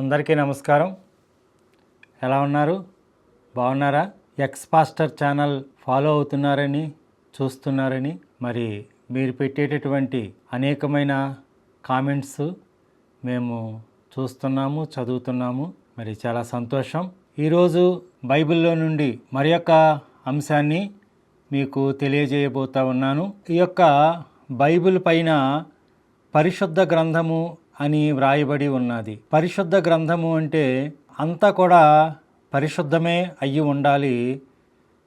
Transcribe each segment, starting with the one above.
అందరికీ నమస్కారం. ఎలా ఉన్నారు? బాగున్నారా? ఎక్స్ పాస్టర్ ఛానల్ ఫాలో అవుతున్నారని చూస్తున్నారని మరి మీరు పెట్టేటటువంటి అనేకమైన కామెంట్స్ మేము చూస్తున్నాము చదువుతున్నాము. మరి చాలా సంతోషం. ఈరోజు బైబిల్లో నుండి మరి యొక్క అంశాన్ని మీకు తెలియజేయబోతా ఉన్నాను. ఈ యొక్క బైబిల్ పైన పరిశుద్ధ గ్రంథము అని వ్రాయబడి ఉన్నది. పరిశుద్ధ గ్రంథము అంటే అంతా కూడా పరిశుద్ధమే అయ్యి ఉండాలి.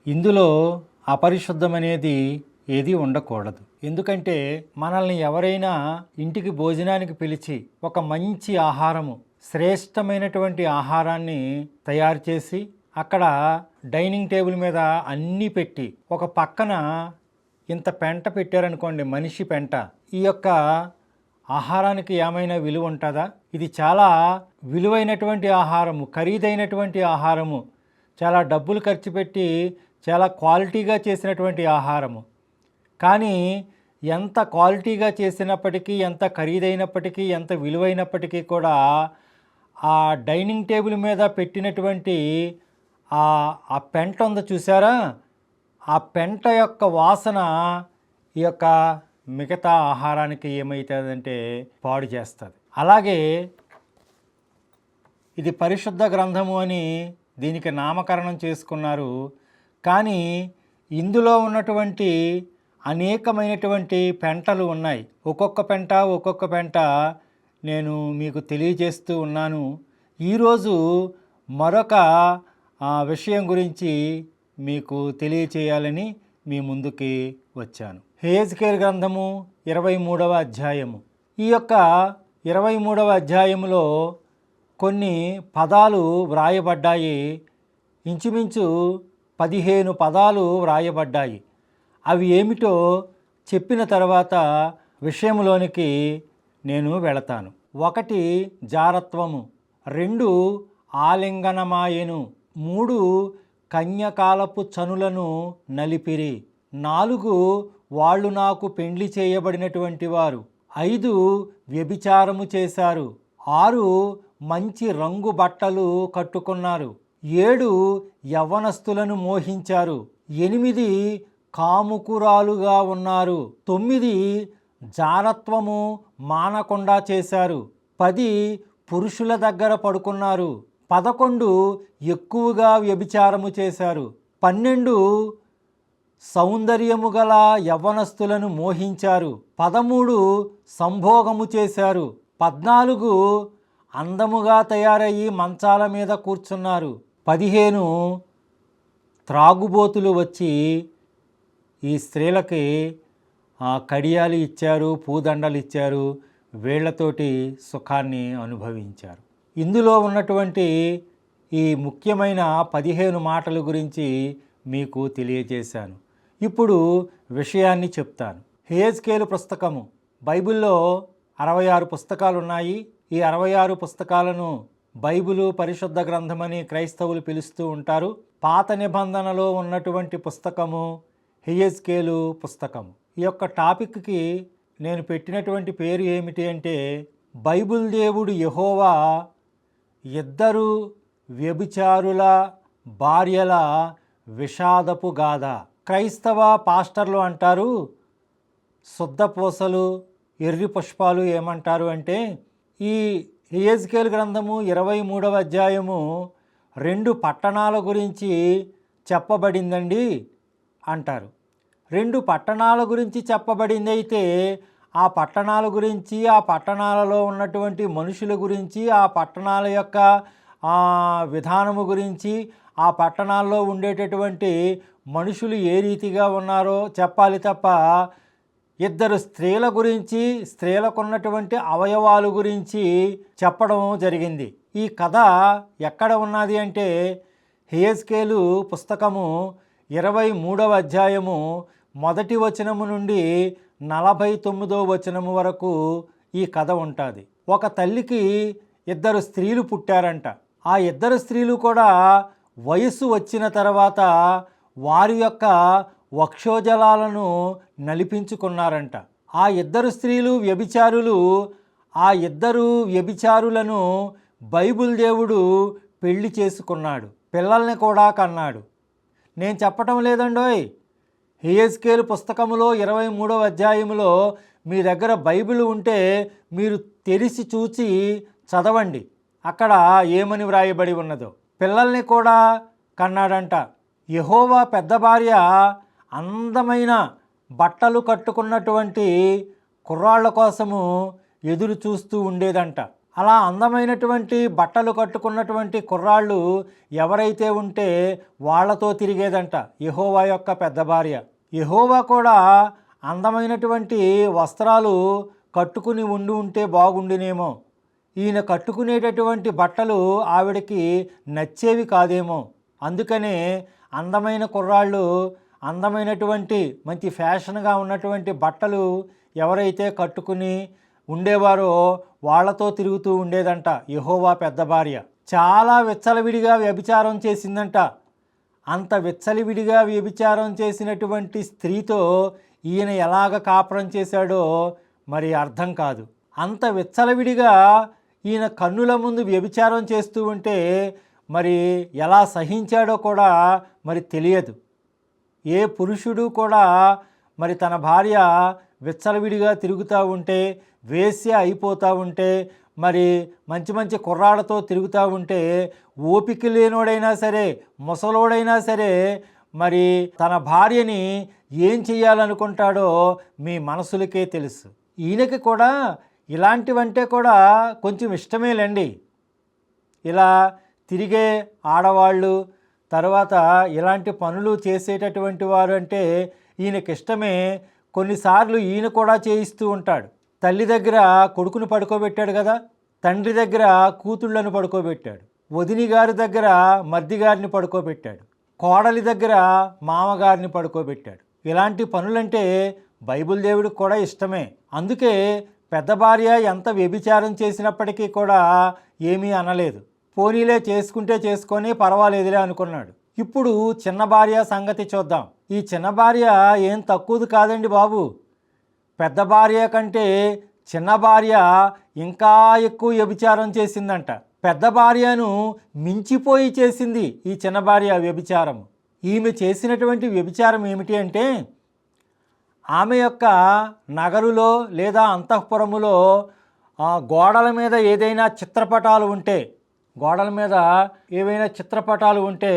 ఇందులో అపరిశుద్ధమనేది ఏది ఉండకూడదు. ఎందుకంటే మనల్ని ఎవరైనా ఇంటికి భోజనానికి పిలిచి ఒక మంచి ఆహారము శ్రేష్టమైనటువంటి ఆహారాన్ని తయారు చేసి అక్కడ డైనింగ్ టేబుల్ మీద అన్నీ పెట్టి ఒక పక్కన ఇంత పెంట పెట్టారనుకోండి మనిషి పెంట. ఈ యొక్క ఆహారానికి ఏమైనా విలువ ఉంటుందా? ఇది చాలా విలువైనటువంటి ఆహారము ఖరీదైనటువంటి ఆహారము చాలా డబ్బులు ఖర్చు పెట్టి చాలా క్వాలిటీగా చేసినటువంటి ఆహారము. కానీ ఎంత క్వాలిటీగా చేసినప్పటికీ ఎంత ఖరీదైనప్పటికీ ఎంత విలువైనప్పటికీ కూడా ఆ డైనింగ్ టేబుల్ మీద పెట్టినటువంటి ఆ ఆ పెంట ఉందో చూసారా? ఆ పెంట యొక్క వాసన ఈ యొక్క మిగతా ఆహారానికి ఏమవుతుందంటే పాడు చేస్తుంది. అలాగే ఇది పరిశుద్ధ గ్రంథము అని దీనికి నామకరణం చేసుకున్నారు. కానీ ఇందులో ఉన్నటువంటి అనేకమైనటువంటి పెంటలు ఉన్నాయి. ఒక్కొక్క పెంట ఒక్కొక్క పెంట నేను మీకు తెలియజేస్తూ ఉన్నాను. ఈరోజు మరొక విషయం గురించి మీకు తెలియచేయాలని మీ ముందుకి వచ్చాను. హేజ్కేర్ గ్రంథము ఇరవై మూడవ అధ్యాయము. ఈ యొక్క ఇరవై మూడవ అధ్యాయములో కొన్ని పదాలు వ్రాయబడ్డాయి. ఇంచుమించు పదిహేను పదాలు వ్రాయబడ్డాయి. అవి ఏమిటో చెప్పిన తర్వాత విషయంలోనికి నేను వెళతాను. ఒకటి జారత్వము. రెండు ఆలింగనమాయెను. మూడు కన్యకాలపు చనులను నలిపిరి. నాలుగు వాళ్ళు నాకు పెండ్లి చేయబడినటువంటి వారు. ఐదు వ్యభిచారము చేశారు. ఆరు మంచి రంగు బట్టలు కట్టుకున్నారు. ఏడు యవ్వనస్తులను మోహించారు. ఎనిమిది కాముకురాలుగా ఉన్నారు. తొమ్మిది జారత్వము మానకుండా చేశారు. పది పురుషుల దగ్గర పడుకున్నారు. పదకొండు ఎక్కువగా వ్యభిచారము చేశారు. పన్నెండు సౌందర్యము గల యవ్వనస్తులను మోహించారు. పదమూడు సంభోగము చేశారు. పద్నాలుగు అందముగా తయారయ్యి మంచాల మీద కూర్చున్నారు. పదిహేను త్రాగుబోతులు వచ్చి ఈ స్త్రీలకి కడియాలు ఇచ్చారు పూదండలు ఇచ్చారు వీళ్ళతోటి సుఖాన్ని అనుభవించారు. ఇందులో ఉన్నటువంటి ఈ ముఖ్యమైన పదిహేను మాటల గురించి మీకు తెలియజేశాను. ఇప్పుడు విషయాన్ని చెప్తాను. హేజ్కేలు పుస్తకము. బైబిల్లో అరవై ఆరు పుస్తకాలు ఉన్నాయి ఈ అరవై ఆరు పుస్తకాలను బైబిలు పరిశుద్ధ గ్రంథమని క్రైస్తవులు పిలుస్తూ ఉంటారు. పాత నిబంధనలో ఉన్నటువంటి పుస్తకము హెయజ్కేలు పుస్తకము. ఈ యొక్క టాపిక్కి నేను పెట్టినటువంటి పేరు ఏమిటి అంటే బైబిల్ దేవుడు యహోవా ఇద్దరు వ్యభిచారుల భార్యల విషాదపు గాథ. క్రైస్తవ పాస్టర్లు అంటారు శుద్ధపూసలు ఎర్రి పుష్పాలు ఏమంటారు అంటే ఈ హియజ్కేల్ గ్రంథము ఇరవై మూడవ అధ్యాయము రెండు పట్టణాల గురించి చెప్పబడిందండి అంటారు. రెండు పట్టణాల గురించి చెప్పబడింది అయితే ఆ పట్టణాల గురించి ఆ పట్టణాలలో ఉన్నటువంటి మనుషుల గురించి ఆ పట్టణాల యొక్క విధానము గురించి ఆ పట్టణాల్లో ఉండేటటువంటి మనుషులు ఏ రీతిగా ఉన్నారో చెప్పాలి తప్ప ఇద్దరు స్త్రీల గురించి స్త్రీలకు ఉన్నటువంటి అవయవాలు గురించి చెప్పడం జరిగింది. ఈ కథ ఎక్కడ ఉన్నది అంటే హేజ్కేలు పుస్తకము ఇరవై మూడవ అధ్యాయము మొదటి వచనము నుండి నలభై తొమ్మిదో వచనము వరకు ఈ కథ ఉంటుంది. ఒక తల్లికి ఇద్దరు స్త్రీలు పుట్టారంట. ఆ ఇద్దరు స్త్రీలు కూడా వయస్సు వచ్చిన తర్వాత వారి యొక్క వక్షోజలాలను నలిపించుకున్నారంట. ఆ ఇద్దరు స్త్రీలు వ్యభిచారులు ఆ ఇద్దరు వ్యభిచారులను బైబిల్ దేవుడు పెళ్ళి చేసుకున్నాడు పిల్లల్ని కూడా కన్నాడు. నేను చెప్పటం లేదండోయ్. హేయస్కేల్ పుస్తకములో ఇరవై మూడవ అధ్యాయములో మీ దగ్గర బైబిల్ ఉంటే మీరు తెరిచి చూసి చదవండి. అక్కడ ఏమని వ్రాయబడి ఉన్నదో. పిల్లల్ని కూడా కన్నాడంట. యహోవా పెద్ద భార్య అందమైన బట్టలు కట్టుకున్నటువంటి కుర్రాళ్ళ కోసము ఎదురు చూస్తూ ఉండేదంట. అలా అందమైనటువంటి బట్టలు కట్టుకున్నటువంటి కుర్రాళ్ళు ఎవరైతే ఉంటే వాళ్ళతో తిరిగేదంట యహోవా యొక్క పెద్ద భార్య. యహోవా కూడా అందమైనటువంటి వస్త్రాలు కట్టుకుని ఉండి ఉంటే బాగుండినేమో. ఈయన కట్టుకునేటటువంటి బట్టలు ఆవిడకి నచ్చేవి కాదేమో. అందుకనే అందమైన కుర్రాళ్ళు అందమైనటువంటి మంచి ఫ్యాషన్గా ఉన్నటువంటి బట్టలు ఎవరైతే కట్టుకుని ఉండేవారో వాళ్ళతో తిరుగుతూ ఉండేదంట యహోవా పెద్ద భార్య. చాలా విచ్చలవిడిగా వ్యభిచారం చేసిందంట. అంత విచ్చలవిడిగా వ్యభిచారం చేసినటువంటి స్త్రీతో ఈయన ఎలాగ కాపురం చేశాడో మరి అర్థం కాదు. అంత విచ్చలవిడిగా ఈయన కన్నుల ముందు వ్యభిచారం చేస్తూ ఉంటే మరి ఎలా సహించాడో కూడా మరి తెలియదు. ఏ పురుషుడు కూడా మరి తన భార్య విచ్చలవిడిగా తిరుగుతూ ఉంటే వేశ్య అయిపోతూ ఉంటే మరి మంచి మంచి కుర్రాళ్ళతో తిరుగుతూ ఉంటే ఓపిక లేనోడైనా సరే ముసలోడైనా సరే మరి తన భార్యని ఏం చేయాలనుకుంటాడో మీ మనసులకే తెలుసు. ఈయనకి కూడా ఇలాంటివంటే కూడా కొంచెం ఇష్టమేలండి. ఇలా తిరిగే ఆడవాళ్ళు తర్వాత ఇలాంటి పనులు చేసేటటువంటి వారు అంటే ఈయనకి ఇష్టమే. కొన్నిసార్లు ఈయన కూడా చేయిస్తూ ఉంటాడు. తల్లి దగ్గర కొడుకును పడుకోబెట్టాడు కదా తండ్రి దగ్గర కూతుళ్ళను పడుకోబెట్టాడు వదిని గారి దగ్గర మర్ది గారిని పడుకోబెట్టాడు కోడలి దగ్గర మామగారిని పడుకోబెట్టాడు. ఇలాంటి పనులంటే బైబిల్ దేవుడికి కూడా ఇష్టమే. అందుకే పెద్ద భార్య ఎంత వ్యభిచారం చేసినప్పటికీ కూడా ఏమీ అనలేదు. పోనీలే చేసుకుంటే చేసుకొని పర్వాలేదులే అనుకున్నాడు. ఇప్పుడు చిన్న భార్య సంగతి చూద్దాం. ఈ చిన్న భార్య ఏం తక్కువది కాదండి బాబు. పెద్ద భార్య కంటే చిన్న భార్య ఇంకా ఎక్కువ వ్యభిచారం చేసిందంట. పెద్ద భార్యను మించిపోయి చేసింది ఈ చిన్న భార్య వ్యభిచారం. ఈమె చేసినటువంటి వ్యభిచారం ఏమిటి అంటే ఆమె యొక్క నగరులో లేదా అంతఃపురములో గోడల మీద ఏదైనా చిత్రపటాలు ఉంటే గోడల మీద ఏవైనా చిత్రపటాలు ఉంటే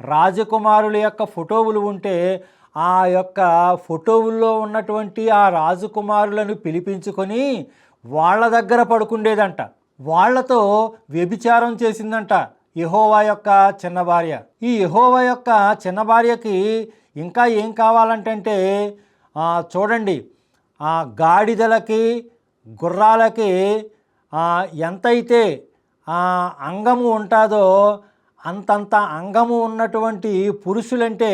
రాజకుమారుల యొక్క ఫోటోలు ఉంటే ఆ యొక్క ఫోటోల్లో ఉన్నటువంటి ఆ రాజకుమారులను పిలిపించుకొని వాళ్ళ దగ్గర పడుకుండేదంట. వాళ్ళతో వ్యభిచారం చేసిందంట యహోవా యొక్క చిన్న భార్య. ఈ యహోవా యొక్క చిన్న భార్యకి ఇంకా ఏం కావాలంటే చూడండి ఆ గాడిదలకి గుర్రాలకి ఎంతైతే ఆ, అంగము ఉంటుందో అంతంత అంగము ఉన్నటువంటి పురుషులంటే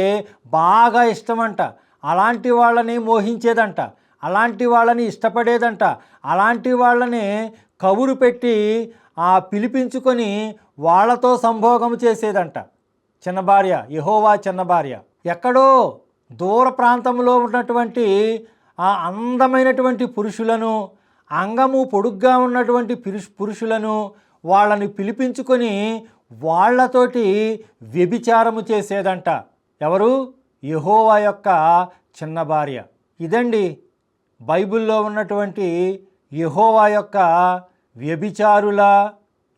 బాగా ఇష్టమంట. అలాంటి వాళ్ళని మోహించేదంట. అలాంటి వాళ్ళని ఇష్టపడేదంట. అలాంటి వాళ్ళని కబురు పెట్టి ఆ పిలిపించుకొని వాళ్ళతో సంభోగం చేసేదంట. చిన్న భార్య యహోవా చిన్న భార్య ఎక్కడో దూర ప్రాంతంలో ఉన్నటువంటి ఆ అందమైనటువంటి పురుషులను అంగము పొడుగ్గా ఉన్నటువంటి పురుషులను వాళ్ళని పిలిపించుకొని వాళ్ళతోటి వ్యభిచారము చేసేదంట. ఎవరు? యహోవా యొక్క చిన్న భార్య. ఇదండి బైబిల్లో ఉన్నటువంటి యహోవా యొక్క వ్యభిచారుల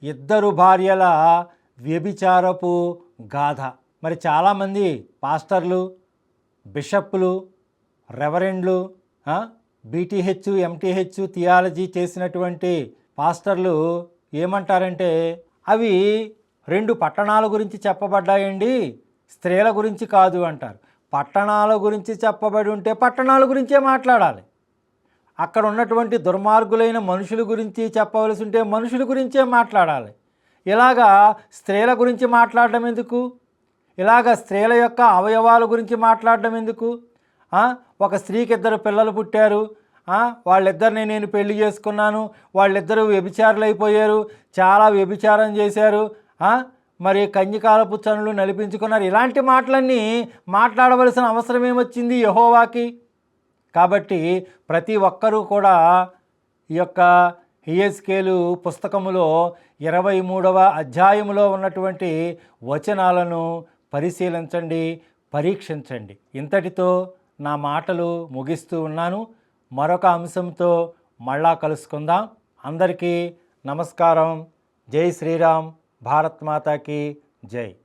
ఇద్దరు భార్యల వ్యభిచారపు గాథ. మరి చాలామంది పాస్టర్లు బిషప్లు రెవరెండ్లు బీటీహెచ్ ఎంటీహెచ్ థియాలజీ చేసినటువంటి పాస్టర్లు ఏమంటారంటే అవి రెండు పట్టణాల గురించి చెప్పబడ్డాయండి స్త్రీల గురించి కాదు అంటారు. పట్టణాల గురించి చెప్పబడి ఉంటే పట్టణాల గురించే మాట్లాడాలి. అక్కడ ఉన్నటువంటి దుర్మార్గులైన మనుషుల గురించి చెప్పవలసి ఉంటే మనుషుల గురించే మాట్లాడాలి. ఇలాగా స్త్రీల గురించి మాట్లాడడం ఎందుకు? ఇలాగ స్త్రీల యొక్క అవయవాల గురించి మాట్లాడడం ఎందుకు? ఒక స్త్రీకి ఇద్దరు పిల్లలు పుట్టారు వాళ్ళిద్దరిని నేను పెళ్ళి చేసుకున్నాను వాళ్ళిద్దరూ వ్యభిచారులు అయిపోయారు చాలా వ్యభిచారం చేశారు మరి కన్యకాలపు చనులు నలిపించుకున్నారు. ఇలాంటి మాటలన్నీ మాట్లాడవలసిన అవసరం ఏమొచ్చింది యహోవాకి? కాబట్టి ప్రతి ఒక్కరూ కూడా ఈ యొక్క హియస్కేలు పుస్తకములో ఇరవై మూడవ అధ్యాయములో ఉన్నటువంటి వచనాలను పరిశీలించండి పరీక్షించండి. ఇంతటితో నా మాటలు ముగిస్తూ ఉన్నాను. మరొక అంశంతో మళ్ళా కలుసుకుందాం. అందరికీ నమస్కారం. జై శ్రీరామ్. భారత్ మాతాకి జై.